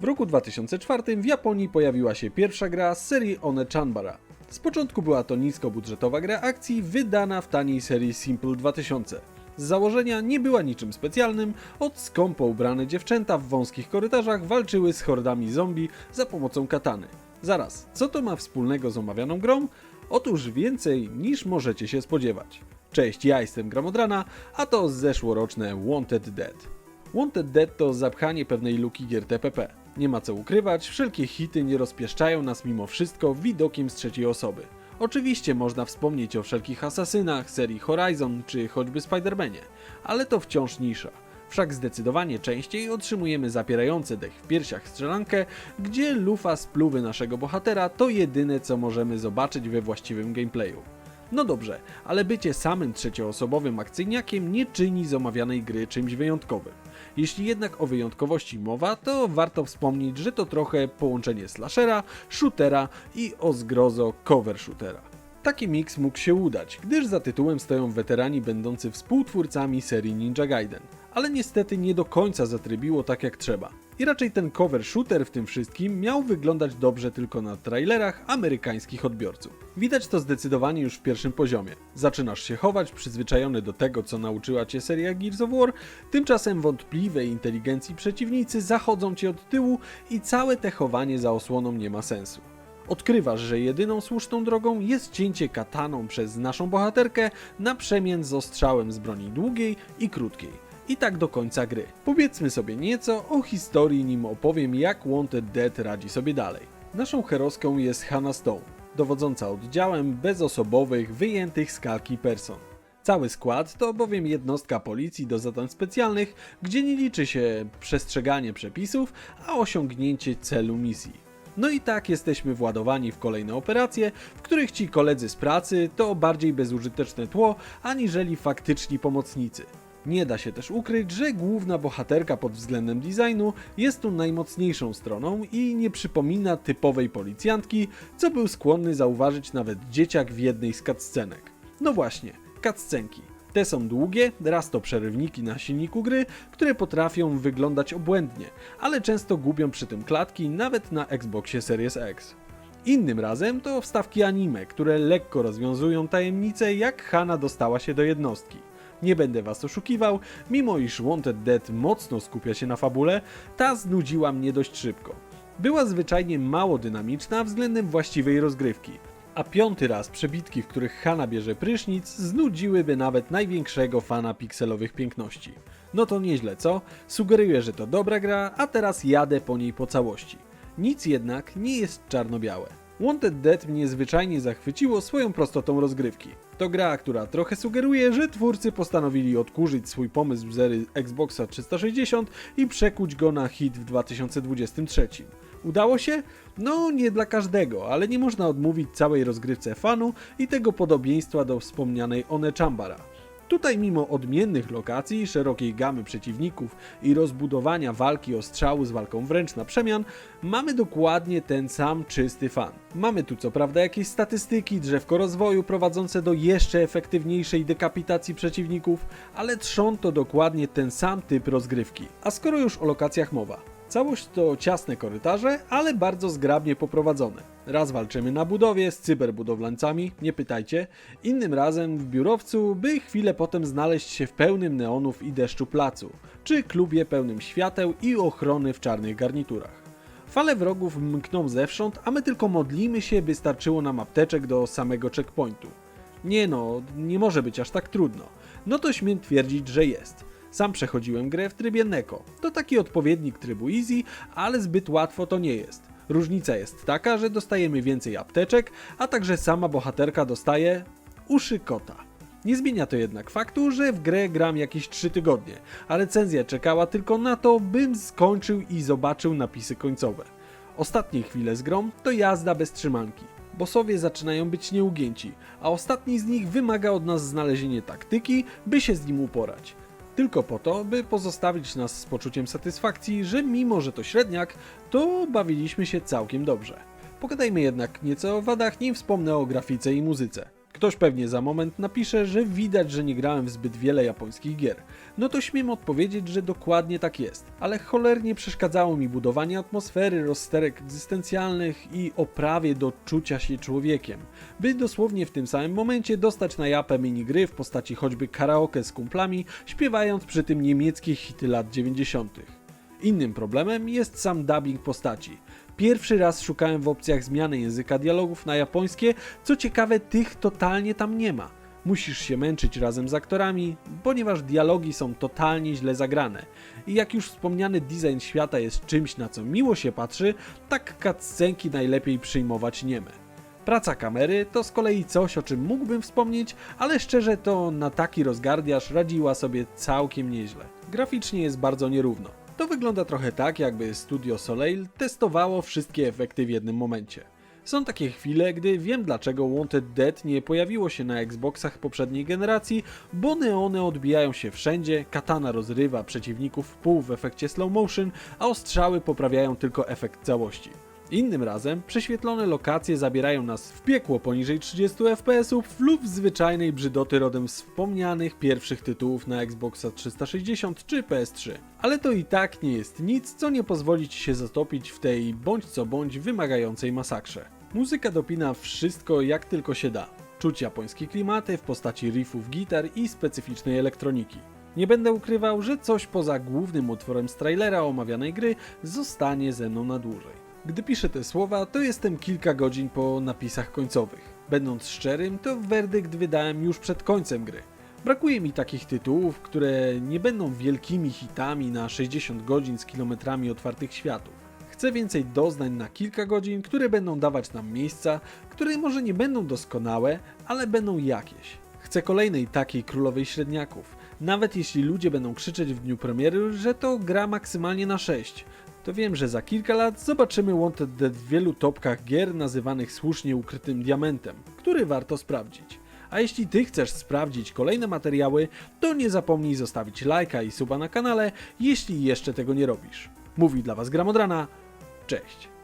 W roku 2004 w Japonii pojawiła się pierwsza gra z serii One Chanbara. Z początku była to niskobudżetowa gra akcji wydana w taniej serii Simple 2000. Z założenia nie była niczym specjalnym, od skąpo ubrane dziewczęta w wąskich korytarzach walczyły z hordami zombie za pomocą katany. Zaraz, co to ma wspólnego z omawianą grą? Otóż więcej niż możecie się spodziewać. Cześć, ja jestem Gramodrana, a to zeszłoroczne Wanted Dead. Wanted Dead to zapchanie pewnej luki gier TPP. Nie ma co ukrywać, wszelkie hity nie rozpieszczają nas mimo wszystko widokiem z trzeciej osoby. Oczywiście można wspomnieć o wszelkich asasynach, serii Horizon czy choćby Spider-Manie, ale to wciąż nisza. Wszak zdecydowanie częściej otrzymujemy zapierające dech w piersiach strzelankę, gdzie lufa spluwy naszego bohatera to jedyne co możemy zobaczyć we właściwym gameplayu. No dobrze, ale bycie samym trzecioosobowym akcyjniakiem nie czyni z omawianej gry czymś wyjątkowym. Jeśli jednak o wyjątkowości mowa, to warto wspomnieć, że to trochę połączenie slashera, shootera i o zgrozo cover shootera. Taki miks mógł się udać, gdyż za tytułem stoją weterani będący współtwórcami serii Ninja Gaiden, ale niestety nie do końca zatrybiło tak jak trzeba. I raczej ten cover shooter w tym wszystkim miał wyglądać dobrze tylko na trailerach amerykańskich odbiorców. Widać to zdecydowanie już w pierwszym poziomie. Zaczynasz się chować, przyzwyczajony do tego, co nauczyła cię seria Gears of War, tymczasem wątpliwej inteligencji przeciwnicy zachodzą cię od tyłu i całe te chowanie za osłoną nie ma sensu. Odkrywasz, że jedyną słuszną drogą jest cięcie kataną przez naszą bohaterkę na przemian z ostrzałem z broni długiej i krótkiej. I tak do końca gry. Powiedzmy sobie nieco o historii, nim opowiem jak Wanted Dead radzi sobie dalej. Naszą heroską jest Hannah Stone, dowodząca oddziałem bezosobowych, wyjętych z kalki person. Cały skład to bowiem jednostka policji do zadań specjalnych, gdzie nie liczy się przestrzeganie przepisów, a osiągnięcie celu misji. No i tak jesteśmy władowani w kolejne operacje, w których ci koledzy z pracy to bardziej bezużyteczne tło, aniżeli faktyczni pomocnicy. Nie da się też ukryć, że główna bohaterka pod względem designu jest tu najmocniejszą stroną i nie przypomina typowej policjantki, co był skłonny zauważyć nawet dzieciak w jednej z cutscenek. No właśnie, cutscenki. Te są długie, raz to przerywniki na silniku gry, które potrafią wyglądać obłędnie, ale często gubią przy tym klatki nawet na Xboxie Series X. Innym razem to wstawki anime, które lekko rozwiązują tajemnicę jak Hana dostała się do jednostki. Nie będę was oszukiwał, mimo iż Wanted Dead mocno skupia się na fabule, ta znudziła mnie dość szybko. Była zwyczajnie mało dynamiczna względem właściwej rozgrywki, a piąty raz przebitki, w których Hanna bierze prysznic, znudziłyby nawet największego fana pikselowych piękności. No to nieźle, co? Sugeruję, że to dobra gra, a teraz jadę po niej po całości. Nic jednak nie jest czarno-białe. Wanted Dead mnie zwyczajnie zachwyciło swoją prostotą rozgrywki. To gra, która trochę sugeruje, że twórcy postanowili odkurzyć swój pomysł z Xboxa 360 i przekuć go na hit w 2023. Udało się? No, nie dla każdego, ale nie można odmówić całej rozgrywce fanu i tego podobieństwa do wspomnianej One Chambara. Tutaj mimo odmiennych lokacji, szerokiej gamy przeciwników i rozbudowania walki o strzały z walką wręcz na przemian, mamy dokładnie ten sam czysty fan. Mamy tu co prawda jakieś statystyki, drzewko rozwoju prowadzące do jeszcze efektywniejszej dekapitacji przeciwników, ale trzon to dokładnie ten sam typ rozgrywki. A skoro już o lokacjach mowa, Całość to ciasne korytarze, ale bardzo zgrabnie poprowadzone. Raz walczymy na budowie z cyberbudowlańcami, nie pytajcie, innym razem w biurowcu, by chwilę potem znaleźć się w pełnym neonów i deszczu placu, czy klubie pełnym świateł i ochrony w czarnych garniturach. Fale wrogów mkną zewsząd, a my tylko modlimy się, by starczyło nam apteczek do samego checkpointu. Nie no, nie może być aż tak trudno. No to śmiem twierdzić, że jest. Sam przechodziłem grę w trybie Neko. To taki odpowiednik trybu Easy, ale zbyt łatwo to nie jest. Różnica jest taka, że dostajemy więcej apteczek, a także sama bohaterka dostaje uszy kota. Nie zmienia to jednak faktu, że w grę gram jakieś 3 tygodnie, a recenzja czekała tylko na to, bym skończył i zobaczył napisy końcowe. Ostatnie chwile z grą to jazda bez trzymanki. Bossowie zaczynają być nieugięci, a ostatni z nich wymaga od nas znalezienia taktyki, by się z nim uporać tylko po to, by pozostawić nas z poczuciem satysfakcji, że mimo, że to średniak, to bawiliśmy się całkiem dobrze. Pogadajmy jednak nieco o wadach, nim wspomnę o grafice i muzyce. Ktoś pewnie za moment napisze, że widać, że nie grałem w zbyt wiele japońskich gier. No to śmiem odpowiedzieć, że dokładnie tak jest. Ale cholernie przeszkadzało mi budowanie atmosfery, rozsterek egzystencjalnych i oprawie do czucia się człowiekiem. By dosłownie w tym samym momencie dostać na japę minigry w postaci choćby karaoke z kumplami, śpiewając przy tym niemieckie hity lat 90. Innym problemem jest sam dubbing postaci. Pierwszy raz szukałem w opcjach zmiany języka dialogów na japońskie, co ciekawe tych totalnie tam nie ma. Musisz się męczyć razem z aktorami, ponieważ dialogi są totalnie źle zagrane. I jak już wspomniany design świata jest czymś na co miło się patrzy, tak cutscenki najlepiej przyjmować nieme. Praca kamery to z kolei coś, o czym mógłbym wspomnieć, ale szczerze to na taki rozgardiaż radziła sobie całkiem nieźle. Graficznie jest bardzo nierówno. To wygląda trochę tak, jakby Studio Soleil testowało wszystkie efekty w jednym momencie. Są takie chwile, gdy wiem dlaczego Wanted Dead nie pojawiło się na Xboxach poprzedniej generacji, bo neony odbijają się wszędzie, katana rozrywa przeciwników w pół w efekcie slow motion, a ostrzały poprawiają tylko efekt całości. Innym razem prześwietlone lokacje zabierają nas w piekło poniżej 30 fps lub zwyczajnej brzydoty rodem z wspomnianych pierwszych tytułów na Xboxa 360 czy PS3. Ale to i tak nie jest nic, co nie pozwoli ci się zatopić w tej bądź co bądź wymagającej masakrze. Muzyka dopina wszystko jak tylko się da. Czuć japońskie klimaty w postaci riffów gitar i specyficznej elektroniki. Nie będę ukrywał, że coś poza głównym utworem z trailera omawianej gry zostanie ze mną na dłużej. Gdy piszę te słowa, to jestem kilka godzin po napisach końcowych. Będąc szczerym, to werdykt wydałem już przed końcem gry. Brakuje mi takich tytułów, które nie będą wielkimi hitami na 60 godzin z kilometrami otwartych światów. Chcę więcej doznań na kilka godzin, które będą dawać nam miejsca, które może nie będą doskonałe, ale będą jakieś. Chcę kolejnej takiej królowej średniaków. Nawet jeśli ludzie będą krzyczeć w dniu premiery, że to gra maksymalnie na 6, to wiem, że za kilka lat zobaczymy Wanted Dead w wielu topkach gier nazywanych słusznie ukrytym diamentem, który warto sprawdzić. A jeśli ty chcesz sprawdzić kolejne materiały, to nie zapomnij zostawić lajka i suba na kanale, jeśli jeszcze tego nie robisz. Mówi dla was Gramodrana, cześć!